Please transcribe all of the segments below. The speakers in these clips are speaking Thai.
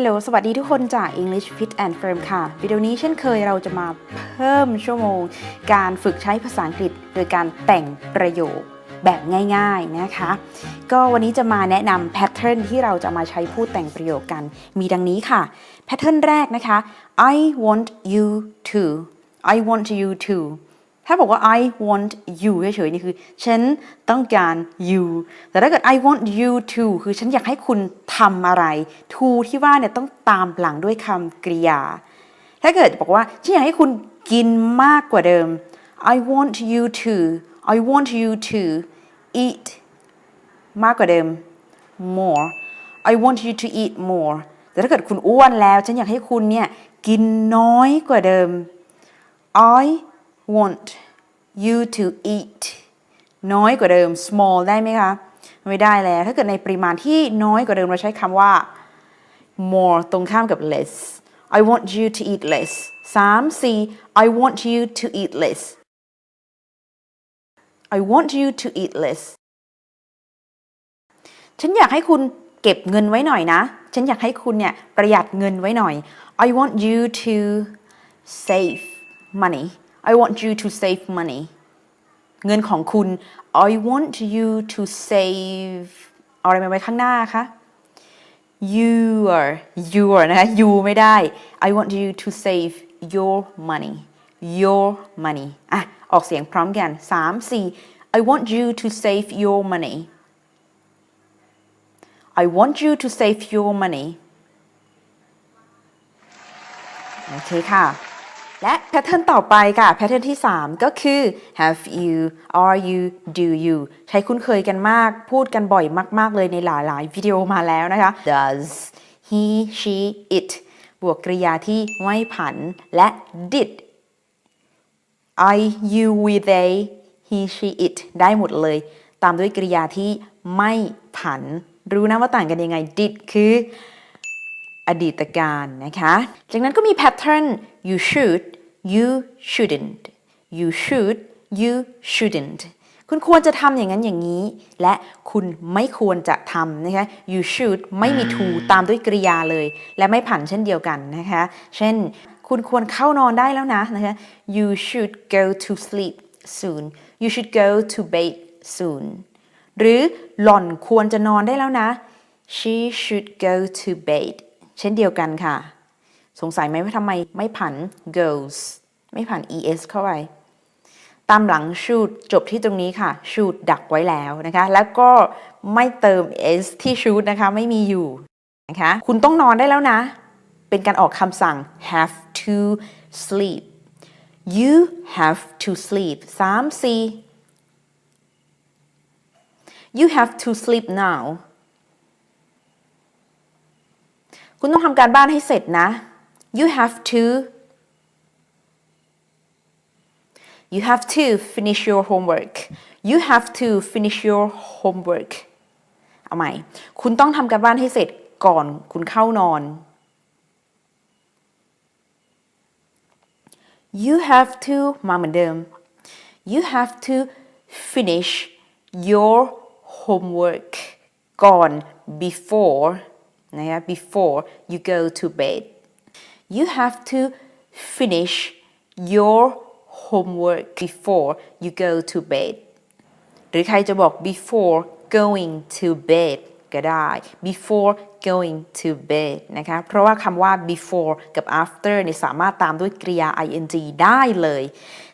ฮัลโหล สวัสดีทุกคนจาก English Fit and Firm ค่ะ วิดีโอนี้เช่นเคยเราจะมาเพิ่มชั่วโมง การฝึกใช้ภาษาอังกฤษ โดยการแต่งประโยคแบบง่ายๆนะคะ ก็วันนี้จะมาแนะนำแพทเทิร์นที่เราจะมาใช้พูดแต่งประโยคกัน มีดังนี้ค่ะ แพทเทิร์นแรกนะคะ I want you to I want you to ถ้าบอกว่า I want you เฉยๆนี่คือ ฉันต้องการ you แต่ถ้าเกิด I want you to คือฉันอยากให้คุณทำอะไร to ที่ว่าเนี่ยต้องตามหลังด้วยคำกริยา ถ้าเกิดบอกว่าฉันอยากให้คุณกินมากกว่าเดิม I want you to I want you to eat มากกว่าเดิม more I want you to eat more แต่ถ้าเกิดคุณอ้วนแล้ว ฉันอยากให้คุณเนี่ยกินน้อยกว่าเดิม I want you to eat น้อยกว่าเดิม small ได้ไหมคะ ไม่ได้แล้ว ถ้าเกิดในปริมาณที่น้อยกว่าเดิมเราใช้คำว่า more ตรงข้ามกับ less I want you to eat less 3 4 I want you to eat less I want you to eat less ฉันอยากให้คุณเก็บเงินไว้หน่อยนะ ฉันอยากให้คุณเนี่ยประหยัดเงินไว้หน่อย I want you to save money I want you to save money เงินของคุณ I want you to save เอาอะไรมาไว้ข้างหน้าคะ your your นะคะ you ไม่ได้ I want you to save your money your money อ่ะ ออกเสียงพร้อมกัน 3 4 I want you to save your money I want you to save your money โอเคค่ะ และแพทเทิร์นต่อไปค่ะแพทเทิร์นที่ 3 ก็คือ have you are you do you ใช้คุ้นเคยกันมาก พูดกันบ่อยมากๆ เลยในหลายๆ วิดีโอมาแล้วนะคะ does he she it บวกกริยาที่ไม่ผันและ did I you we they he she it ได้หมดเลย ตามด้วยกริยาที่ไม่ผัน รู้นะว่าต่างกันยังไง did คืออดีตการนะคะ จากนั้นก็มี pattern you should you shouldn't you should you shouldn't คุณควรจะทำอย่างนั้นอย่างนี้ และคุณไม่ควรจะทำนะคะ you should ไม่มี to ตามด้วยกริยาเลย และไม่ผันเช่นเดียวกันนะคะ เช่น คุณควรเข้านอนได้แล้วนะนะคะ you should go to sleep soon you should go to bed soon หรือหล่อนควรจะนอนได้แล้วนะ she should go to bed เช่นเดียวกันค่ะ สงสัยไหมว่าทำไมไม่ผัน goes ไม่ผัน es เข้าไป ตามหลัง should จบที่ตรงนี้ค่ะ should ดักไว้แล้วนะคะ แล้วก็ไม่เติม s ที่ should นะคะไม่มีอยู่นะคะคุณต้องนอนได้แล้วนะ เป็นการออกคำสั่ง have to sleep you have to sleep 3 4 you have to sleep now คุณต้องทำการบ้านให้เสร็จนะ you have to you have to finish your homework you have to finish your homework เอาใหม่ คุณต้องทำการบ้านให้เสร็จก่อนคุณเข้านอน you have to มาเหมือนเดิม you have to finish your homework ก่อน before นะคะ before you go to bed You have to finish your homework before you go to bed หรือใครจะบอก before going to bed ก็ได้ before going to bed นะคะ เพราะว่าคำว่า before กับ after เนี่ยสามารถตามด้วยกริยา ing ได้เลย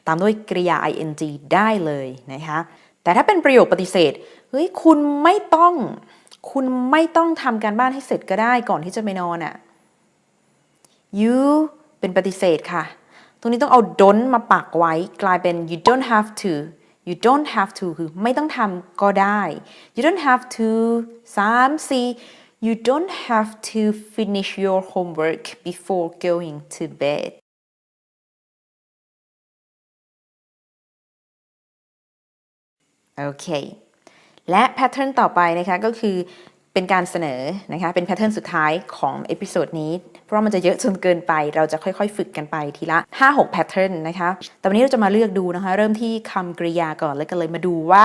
ตามด้วยกริยา ing ได้เลยนะคะ แต่ถ้าเป็นประโยคปฏิเสธ เฮ้ย คุณไม่ต้อง คุณไม่ต้องทำการบ้านให้เสร็จก็ได้ก่อนที่จะไปนอนอะ่ะ you เป็นปฏิเสธค่ะ ตรงนี้ต้องเอา don't มาปักไว้กลายเป็น you don't have to you don't have to คือไม่ต้องทำก็ได้ you don't have to 3 4 you don't have to finish your homework before going to bed โอเคและแพทเทิร์นต่อไปนะคะก็คือ เป็นการเสนอนะคะเป็นแพทเทิร์นสุดท้ายของเอพิโซดนี้ เพราะว่ามันจะเยอะจนเกินไป เราจะค่อยๆ ฝึกกันไปทีละ 5-6แพทเทิร์นนะคะแต่วันนี้เราจะมาเลือกดูนะคะ เริ่มที่คำกริยาก่อนแล้วก็เลยมาดูว่า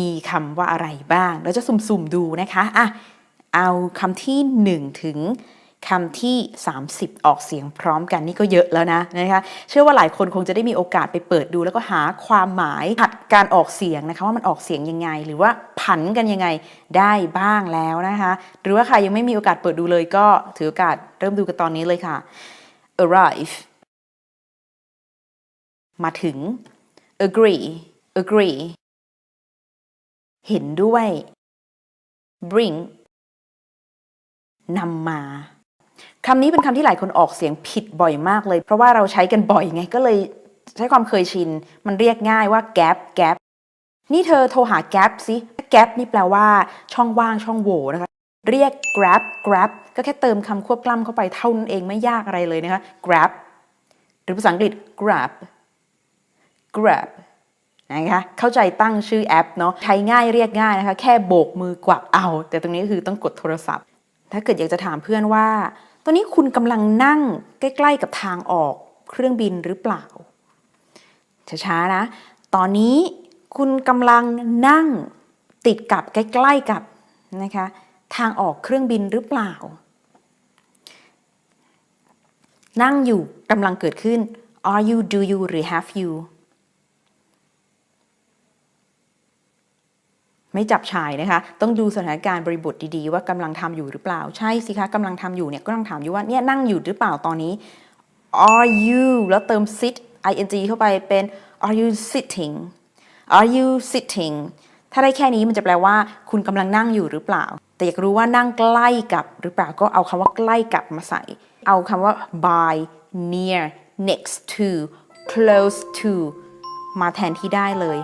มีคำว่าอะไรบ้าง เราจะสุ่มๆดูนะคะอะเอาคำที่ 1 ถึง คำที่ 30 ออกเสียงพร้อมกันนี่ก็เยอะแล้วนะนะคะ เชื่อว่าหลายคนคงจะได้มีโอกาสไปเปิดดู แล้วก็หาความหมายหัดการออกเสียงนะคะว่ามันออกเสียงยังไง หรือว่าผันกันยังไงได้บ้างแล้วนะคะ หรือว่าใครยังไม่มีโอกาสเปิดดูเลยก็ถือโอกาสเริ่มดูกันตอนนี้เลยค่ะ arrive มาถึง agree agree เห็นด้วย bring นำมา คำนี้เป็นคำที่หลายคนออกเสียงผิดบ่อยมากเลย เพราะว่าเราใช้กันบ่อยไงก็เลยใช้ความเคยชิน มันเรียกง่ายว่า gap gap นี่เธอโทรหา gap สิ gap นี่แปลว่าช่องว่างช่องโหว่นะคะเรียก grab grab ก็แค่เติมคำควบกล้ำเข้าไปเท่านั้นเองไม่ยากอะไรเลยนะคะ grab หรือภาษาอังกฤษ grab grab นะคะเข้าใจตั้งชื่อแอปเนาะใช้ง่ายเรียกง่ายนะคะ แค่โบกมือกวักเอา แต่ตรงนี้ก็คือต้องกดโทรศัพท์ ถ้าเกิดอยากจะถามเพื่อนว่า ตอนนี้คุณกำลังนั่งใกล้ ๆ กับทางออกเครื่องบินหรือเปล่า ช้าๆนะ ตอนนี้คุณกำลังนั่งติดกับใกล้ ๆ กับนะคะทางออกเครื่องบินหรือเปล่า นั่งอยู่กำลังเกิดขึ้น are you do you หรือ have you ไม่จับชายนะคะ ต้องดูสถานการณ์บริบทดีๆ ว่ากำลังทำอยู่หรือเปล่า ใช่สิคะกำลังทำอยู่เนี่ยก็ต้องถามอยู่ว่าเนี่ยนั่งอยู่หรือเปล่าตอนนี้ are you แล้วเติม sit ing เข้าไปเป็น are you sitting are you sitting ถ้าได้แค่นี้มันจะแปลว่า คุณกำลังนั่งอยู่หรือเปล่า แต่อยากรู้ว่านั่งใกล้กับหรือเปล่าก็เอาคำว่าใกล้กับมาใส่ เอาคำว่า by near next to close to มาแทนที่ได้เลย